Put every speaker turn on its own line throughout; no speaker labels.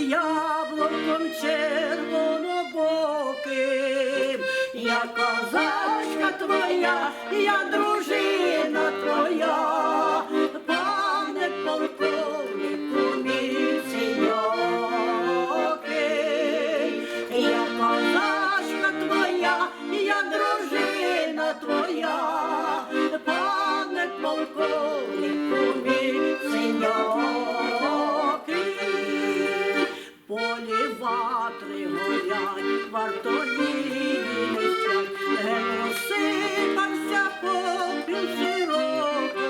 Яблуком червонобоким, я козачка твоя, я дружина твоя, пане полковнику мій синьокий. я козачка твоя, я дружина твоя, пане полковнику мій. Ватри горять, вартові летять, ген розсипався попіл сироку.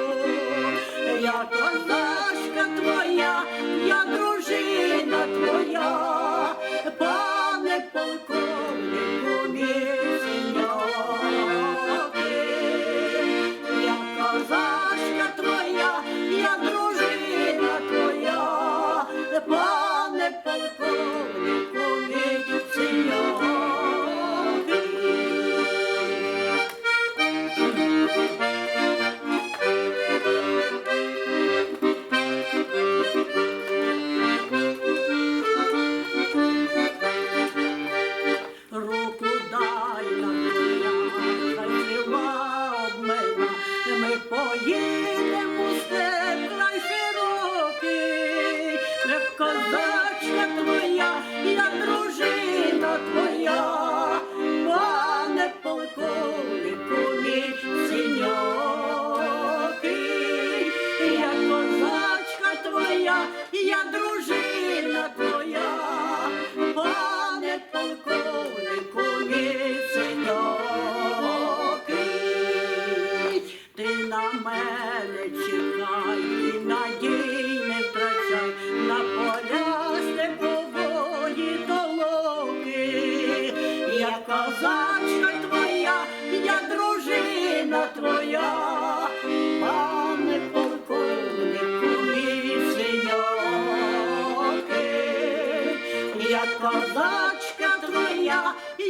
Я козачка твоя, я дружина твоя, пане полковнику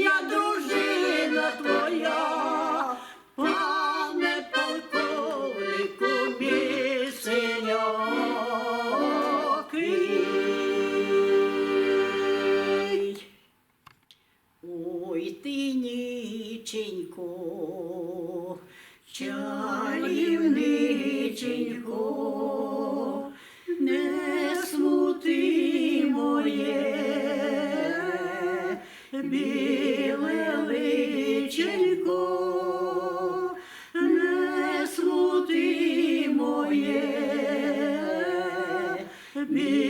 я дружина твоя, пане полковнику. Ой ти ніченько, чарівниченько, me.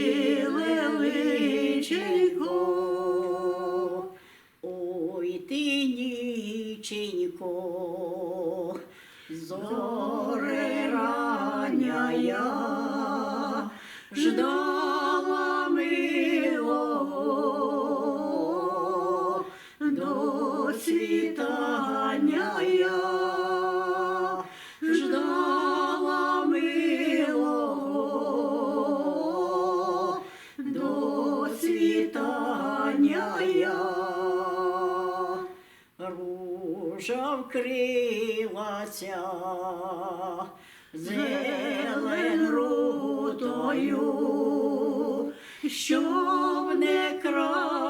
Вкрилася зелен рутою, щоб не краялось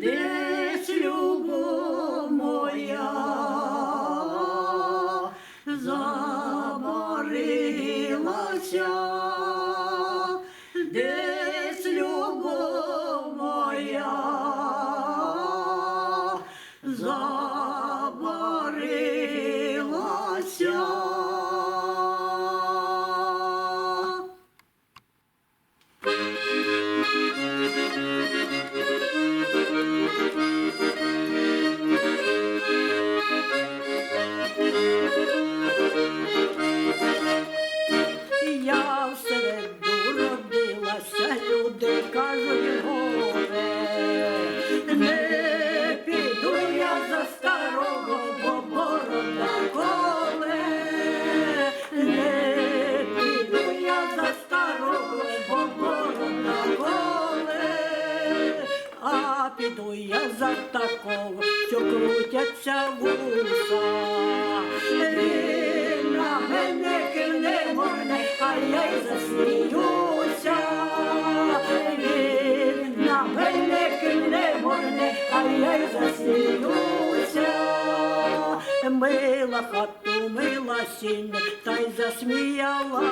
десь любов моя заборилася, десь любов моя заборилася. піду морне, а я й засміюся. Він на мене кивне морне, а я й засміюся. Мила хату, мила сінь, та й засміялася.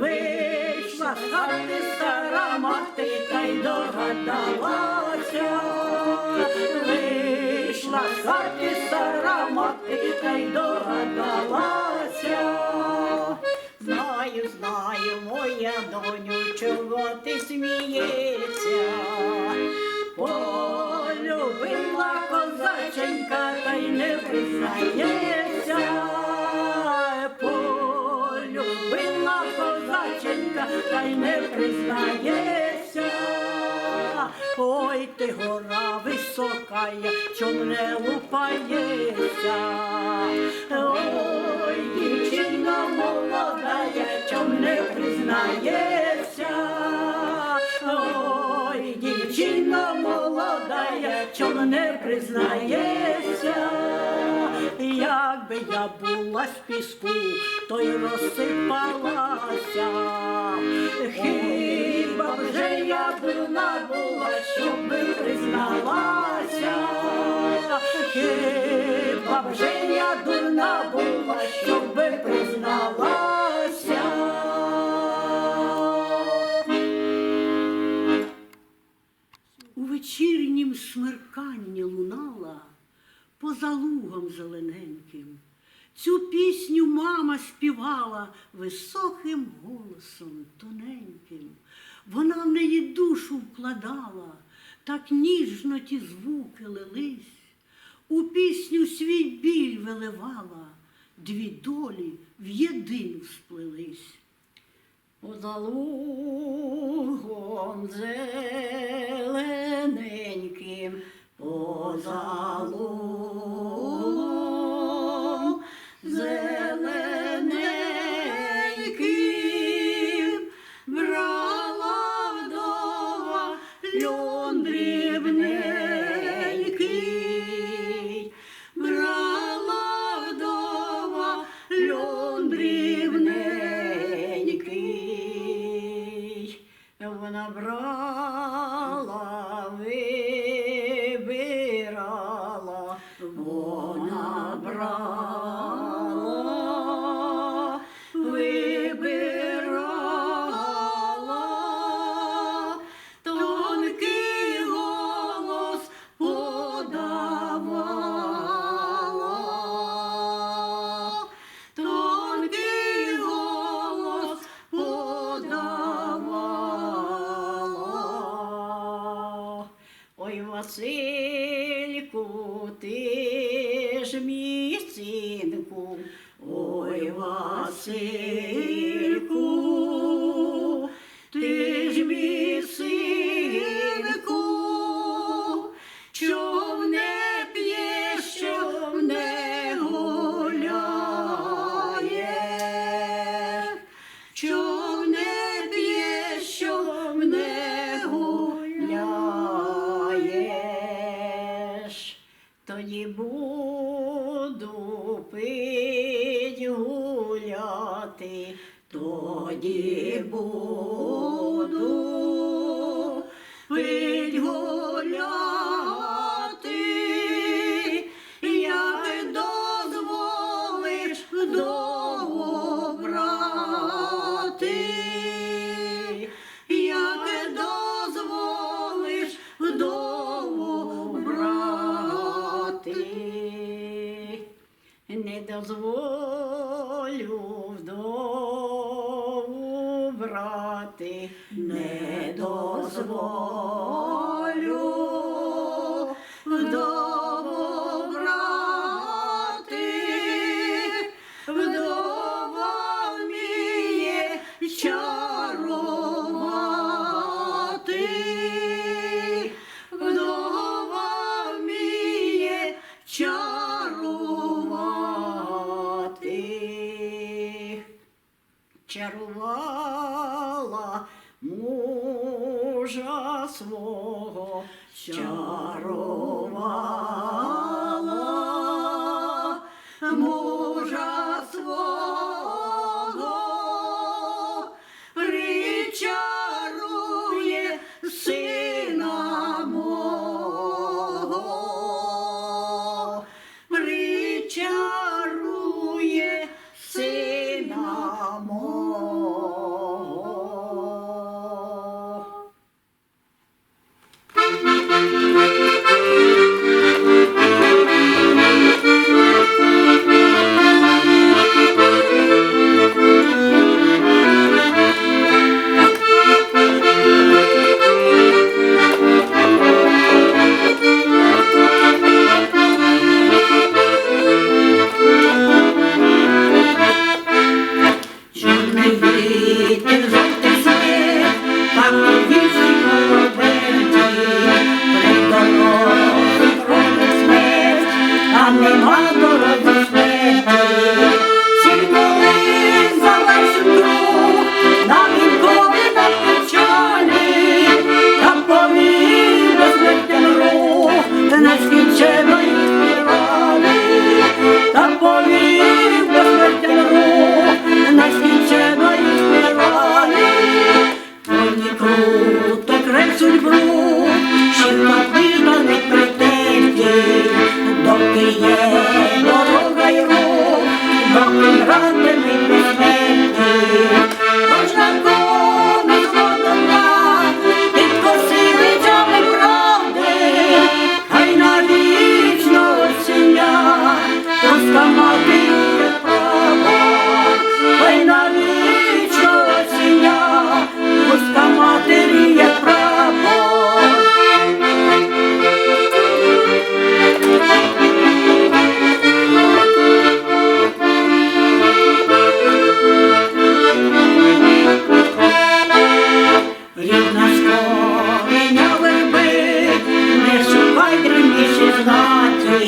Вийшла з хати стара мати, та й догадалася. Вийшла з хати стара мати, та й догадалася. Моя доню, чого ти смієшся. Полюбила козаченька, та й не признається. Полюбила козаченька, та й не признається. Ой, ти гора висока, чом не лупаєшся. Ой, дівчина молода, чом не признаєшся. Ой, дівчина молода, чом не признаєшся. Якби я була з піску, то й розсипалася. Хіба вже я дурна була, щоб би призналася. Хіба вже я дурна була, щоб поза лугом зелененьким. Цю пісню мама співала високим голосом тоненьким. Вона в неї душу вкладала, так ніжно ті звуки лились. У пісню свій біль виливала, дві долі в єдину сплелись. Поза лугом зелененьким, поза тоді буду пить гуляти, тоді буду пить не дозволю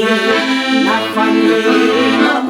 not funny, not funny.